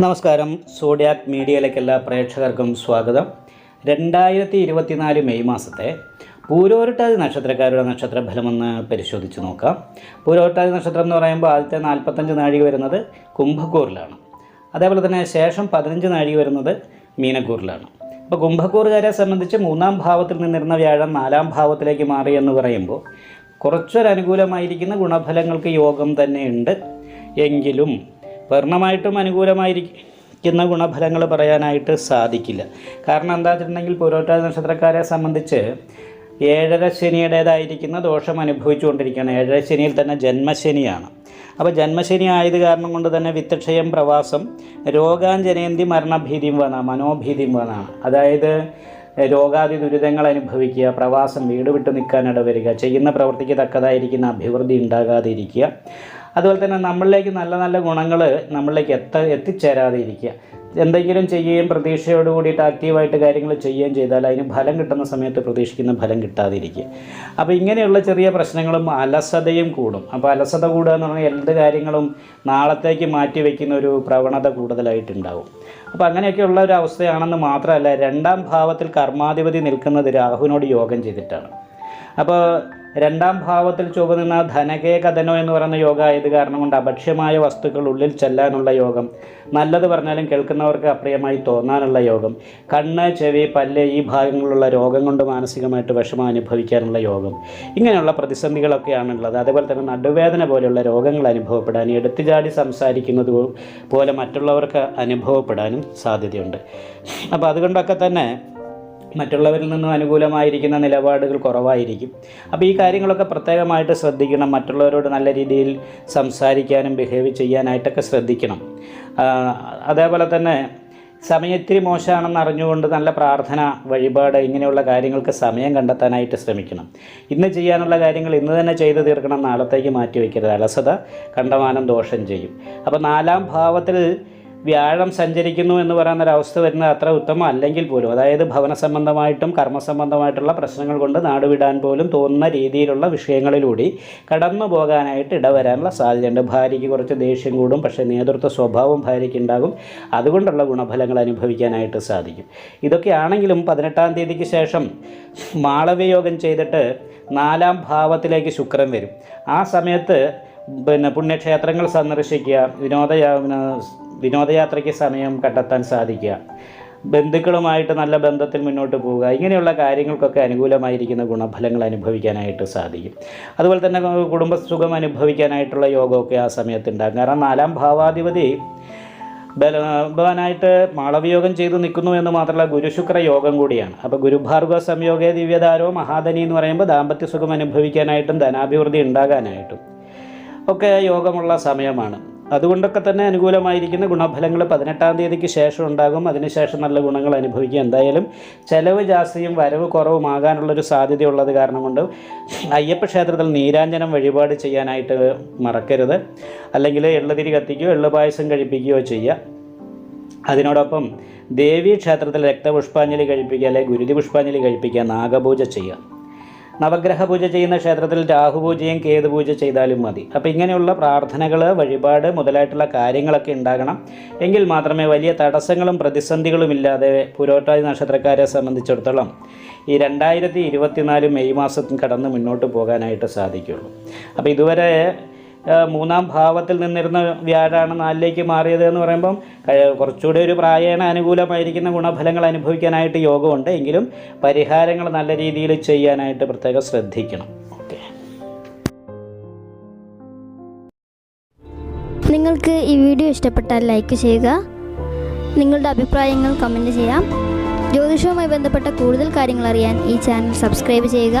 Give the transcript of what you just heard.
നമസ്കാരം. സോഡിയാക് മീഡിയയിലേക്ക് എല്ലാ പ്രേക്ഷകർക്കും സ്വാഗതം. രണ്ടായിരത്തി ഇരുപത്തിനാല് മെയ് മാസത്തെ പൂരോരട്ടാതി നക്ഷത്രക്കാരുടെ നക്ഷത്രഫലമൊന്ന് പരിശോധിച്ച് നോക്കാം. പൂരോരട്ടാതി നക്ഷത്രം എന്ന് പറയുമ്പോൾ ആദ്യത്തെ നാൽപ്പത്തഞ്ച് നാഴിക വരുന്നത് കുംഭക്കൂറിലാണ്. അതേപോലെ തന്നെ ശേഷം പതിനഞ്ച് നാഴിക വരുന്നത് മീനക്കൂറിലാണ്. അപ്പോൾ കുംഭക്കൂറുകാരെ സംബന്ധിച്ച് മൂന്നാം ഭാവത്തിൽ നിന്നിരുന്ന വ്യാഴം നാലാം ഭാവത്തിലേക്ക് മാറി എന്ന് പറയുമ്പോൾ കുറച്ചൊരനുകൂലമായിരിക്കുന്ന ഗുണഫലങ്ങൾക്ക് യോഗം തന്നെയുണ്ട് എങ്കിലും പൂർണമായിട്ടും അനുകൂലമായിരിക്കുന്ന ഗുണഫലങ്ങൾ പറയാനായിട്ട് സാധിക്കില്ല. കാരണം എന്താ വെച്ചിട്ടുണ്ടെങ്കിൽ പൂരോട്ടാതി നക്ഷത്രക്കാരെ സംബന്ധിച്ച് ഏഴര ശനിയുടേതായിരിക്കുന്ന ദോഷം അനുഭവിച്ചുകൊണ്ടിരിക്കുകയാണ്. ഏഴര ശനിയിൽ തന്നെ ജന്മശനിയാണ്. അപ്പോൾ ജന്മശനി ആയത് കാരണം കൊണ്ട് തന്നെ വിത്തക്ഷയം പ്രവാസം രോഗാഞ്ജനേന്തി മരണഭീതിയും വന്ന മനോഭീതിയും വന്ന അതായത് രോഗാദി ദുരിതങ്ങൾ അനുഭവിക്കുക പ്രവാസം വീട് വിട്ട് നിൽക്കാനിട വരിക ചെയ്യുന്ന പ്രവൃത്തിക്ക് തക്കതായിരിക്കുന്ന അഭിവൃദ്ധി ഉണ്ടാകാതിരിക്കുക. അതുപോലെ തന്നെ നമ്മളിലേക്ക് നല്ല നല്ല ഗുണങ്ങൾ നമ്മളിലേക്ക് എത്ത എത്തിച്ചേരാതെ ഇരിക്കുക. എന്തെങ്കിലും ചെയ്യുകയും പ്രതീക്ഷയോട് കൂടിയിട്ട് ആക്റ്റീവായിട്ട് കാര്യങ്ങൾ ചെയ്യുകയും ചെയ്താൽ അതിന് ഫലം കിട്ടുന്ന സമയത്ത് പ്രതീക്ഷിക്കുന്ന ഫലം കിട്ടാതിരിക്കുക. അപ്പോൾ ഇങ്ങനെയുള്ള ചെറിയ പ്രശ്നങ്ങളും അലസതയും കൂടും. അപ്പോൾ അലസത കൂടുക എന്ന് പറഞ്ഞാൽ എന്ത് കാര്യങ്ങളും നാളത്തേക്ക് മാറ്റി വയ്ക്കുന്ന ഒരു പ്രവണത കൂടുതലായിട്ടുണ്ടാവും. അപ്പോൾ അങ്ങനെയൊക്കെയുള്ള ഒരു അവസ്ഥയാണെന്ന് മാത്രമല്ല രണ്ടാം ഭാവത്തിൽ കർമാധിപതി നിൽക്കുന്നത് രാഹുവിനോട് യോഗം ചെയ്തിട്ടാണ്. അപ്പോൾ രണ്ടാം ഭാവത്തിൽ ചൊവ്വ ധനകേ കഥനോ എന്ന് പറയുന്ന യോഗ ആയത് കാരണം കൊണ്ട് അഭക്ഷ്യമായ വസ്തുക്കൾ ഉള്ളിൽ ചെല്ലാനുള്ള യോഗം. നല്ലത് പറഞ്ഞാലും കേൾക്കുന്നവർക്ക് അപ്രിയമായി തോന്നാനുള്ള യോഗം. കണ്ണ് ചെവി പല്ല് ഈ ഭാഗങ്ങളിലുള്ള രോഗം കൊണ്ട് മാനസികമായിട്ട് വിഷമം അനുഭവിക്കാനുള്ള യോഗം. ഇങ്ങനെയുള്ള പ്രതിസന്ധികളൊക്കെയാണുള്ളത്. അതേപോലെ തന്നെ നടുവേദന പോലെയുള്ള രോഗങ്ങൾ അനുഭവപ്പെടാനും എടുത്തുചാടി സംസാരിക്കുന്നത് പോലെ മറ്റുള്ളവർക്ക് അനുഭവപ്പെടാനും സാധ്യതയുണ്ട്. അപ്പോൾ അതുകൊണ്ടൊക്കെ തന്നെ മറ്റുള്ളവരിൽ നിന്നും അനുകൂലമായിരിക്കുന്ന നിലപാടുകൾ കുറവായിരിക്കും. അപ്പോൾ ഈ കാര്യങ്ങളൊക്കെ പ്രത്യേകമായിട്ട് ശ്രദ്ധിക്കണം. മറ്റുള്ളവരോട് നല്ല രീതിയിൽ സംസാരിക്കാനും ബിഹേവ് ചെയ്യാനായിട്ടൊക്കെ ശ്രദ്ധിക്കണം. അതേപോലെ തന്നെ സമയം ഇത്തിരി മോശമാണെന്ന് അറിഞ്ഞുകൊണ്ട് നല്ല പ്രാർത്ഥന വഴിപാട് ഇങ്ങനെയുള്ള കാര്യങ്ങൾക്ക് സമയം കണ്ടെത്താനായിട്ട് ശ്രമിക്കണം. ഇന്ന് ചെയ്യാനുള്ള കാര്യങ്ങൾ ഇന്ന് തന്നെ ചെയ്തു തീർക്കണം നാളത്തേക്ക് മാറ്റി വയ്ക്കരുത് അലസത കണ്ടമാനം ദോഷം ചെയ്യും. അപ്പോൾ നാലാം ഭാവത്തിൽ വ്യാഴം സഞ്ചരിക്കുന്നു എന്ന് പറയുന്ന ഒരവസ്ഥ വരുന്നത് അത്ര ഉത്തമം അല്ലെങ്കിൽ പോലും. അതായത് ഭവന സംബന്ധമായിട്ടും കർമ്മസംബന്ധമായിട്ടുള്ള പ്രശ്നങ്ങൾ കൊണ്ട് നാടുവിടാൻ പോലും തോന്നുന്ന രീതിയിലുള്ള വിഷയങ്ങളിലൂടെ കടന്നു പോകാനായിട്ട് ഇടവരാനുള്ള സാധ്യതയുണ്ട്. ഭാര്യയ്ക്ക് കുറച്ച് ദേഷ്യം കൂടും പക്ഷേ നേതൃത്വ സ്വഭാവം ഭാര്യയ്ക്ക് ഉണ്ടാകും. അതുകൊണ്ടുള്ള ഗുണഫലങ്ങൾ അനുഭവിക്കാനായിട്ട് സാധിക്കും. ഇതൊക്കെയാണെങ്കിലും പതിനെട്ടാം തീയതിക്ക് ശേഷം മാളവ്യയോഗം ചെയ്തിട്ട് നാലാം ഭാവത്തിലേക്ക് ശുക്രൻ വരും. ആ സമയത്ത് പിന്നെ പുണ്യക്ഷേത്രങ്ങൾ സന്ദർശിക്കുക വിനോദയാ വിനോദയാത്രയ്ക്ക് സമയം കണ്ടെത്താൻ സാധിക്കുക. ബന്ധുക്കളുമായിട്ട് നല്ല ബന്ധത്തിൽ മുന്നോട്ട് പോവുക. ഇങ്ങനെയുള്ള കാര്യങ്ങൾക്കൊക്കെ അനുകൂലമായിരിക്കുന്ന ഗുണഫലങ്ങൾ അനുഭവിക്കാനായിട്ട് സാധിക്കും. അതുപോലെ തന്നെ കുടുംബസുഖം അനുഭവിക്കാനായിട്ടുള്ള യോഗമൊക്കെ ആ സമയത്ത് ഉണ്ടാകും കാരണം നാലാം ഭാവാധിപതി ബലവാനായിട്ട് മാളവിയോഗം ചെയ്തു നിൽക്കുന്നു എന്ന് മാത്രമല്ല ഗുരുശുക്ര യോഗം കൂടിയാണ്. അപ്പോൾ ഗുരുഭാർഗവ സംയോഗേ ദിവ്യതാരോ മഹാധനി എന്ന് പറയുമ്പോൾ ദാമ്പത്യ സുഖം അനുഭവിക്കാനായിട്ടും ധനാഭിവൃദ്ധി ഉണ്ടാകാനായിട്ടും. ഒക്കെ യോഗമുള്ള സമയമാണ്. അതുകൊണ്ടൊക്കെ തന്നെ അനുകൂലമായിരിക്കുന്ന ഗുണഫലങ്ങൾ പതിനെട്ടാം തീയതിക്ക് ശേഷം ഉണ്ടാകും. അതിനുശേഷം നല്ല ഗുണങ്ങൾ അനുഭവിക്കുക. എന്തായാലും ചെലവ് ജാസ്തിയും വരവ് കുറവുമാകാനുള്ളൊരു സാധ്യതയുള്ളത് കാരണം കൊണ്ട് അയ്യപ്പ ക്ഷേത്രത്തിൽ നീരാഞ്ജനം വഴിപാട് ചെയ്യാനായിട്ട് മറക്കരുത്. അല്ലെങ്കിൽ എള്ളുതിരി കത്തിക്കുകയോ എള്ളു പായസം കഴിപ്പിക്കുകയോ ചെയ്യുക. അതിനോടൊപ്പം ദേവീ ക്ഷേത്രത്തിൽ രക്തപുഷ്പാഞ്ജലി കഴിപ്പിക്കുക അല്ലെങ്കിൽ ഗുരുതി പുഷ്പാഞ്ജലി കഴിപ്പിക്കുക നാഗപൂജ ചെയ്യുക. നവഗ്രഹ പൂജ ചെയ്യുന്ന ക്ഷേത്രത്തിൽ രാഹുപൂജയും കേതുപൂജ ചെയ്താലും മതി. അപ്പോൾ ഇങ്ങനെയുള്ള പ്രാർത്ഥനകൾ വഴിപാട് മുതലായിട്ടുള്ള കാര്യങ്ങളൊക്കെ ഉണ്ടാകണം. എങ്കിൽ മാത്രമേ വലിയ തടസ്സങ്ങളും പ്രതിസന്ധികളും ഇല്ലാതെ പുരോട്ടാതി നക്ഷത്രക്കാരെ സംബന്ധിച്ചിടത്തോളം ഈ രണ്ടായിരത്തി ഇരുപത്തിനാല് മെയ് മാസത്തിൽ കടന്ന് മുന്നോട്ട് പോകാനായിട്ട് സാധിക്കുള്ളൂ. അപ്പോൾ ഇതുവരെ മൂന്നാം ഭാവത്തിൽ നിന്നിരുന്ന വ്യാഴാണ് നാലിലേക്ക് മാറിയത് എന്ന് പറയുമ്പം കുറച്ചുകൂടി ഒരു പ്രായേണ അനുകൂലമായിരിക്കുന്ന ഗുണഫലങ്ങൾ അനുഭവിക്കാനായിട്ട് യോഗമുണ്ട്. എങ്കിലും പരിഹാരങ്ങൾ നല്ല രീതിയിൽ ചെയ്യാനായിട്ട് പ്രത്യേകം ശ്രദ്ധിക്കണം. ഓക്കെ. നിങ്ങൾക്ക് ഈ വീഡിയോ ഇഷ്ടപ്പെട്ടാൽ ലൈക്ക് ചെയ്യുക. നിങ്ങളുടെ അഭിപ്രായങ്ങൾ കമന്റ് ചെയ്യാം. ജ്യോതിഷവുമായി ബന്ധപ്പെട്ട കൂടുതൽ കാര്യങ്ങൾ അറിയാൻ ഈ ചാനൽ സബ്സ്ക്രൈബ് ചെയ്യുക.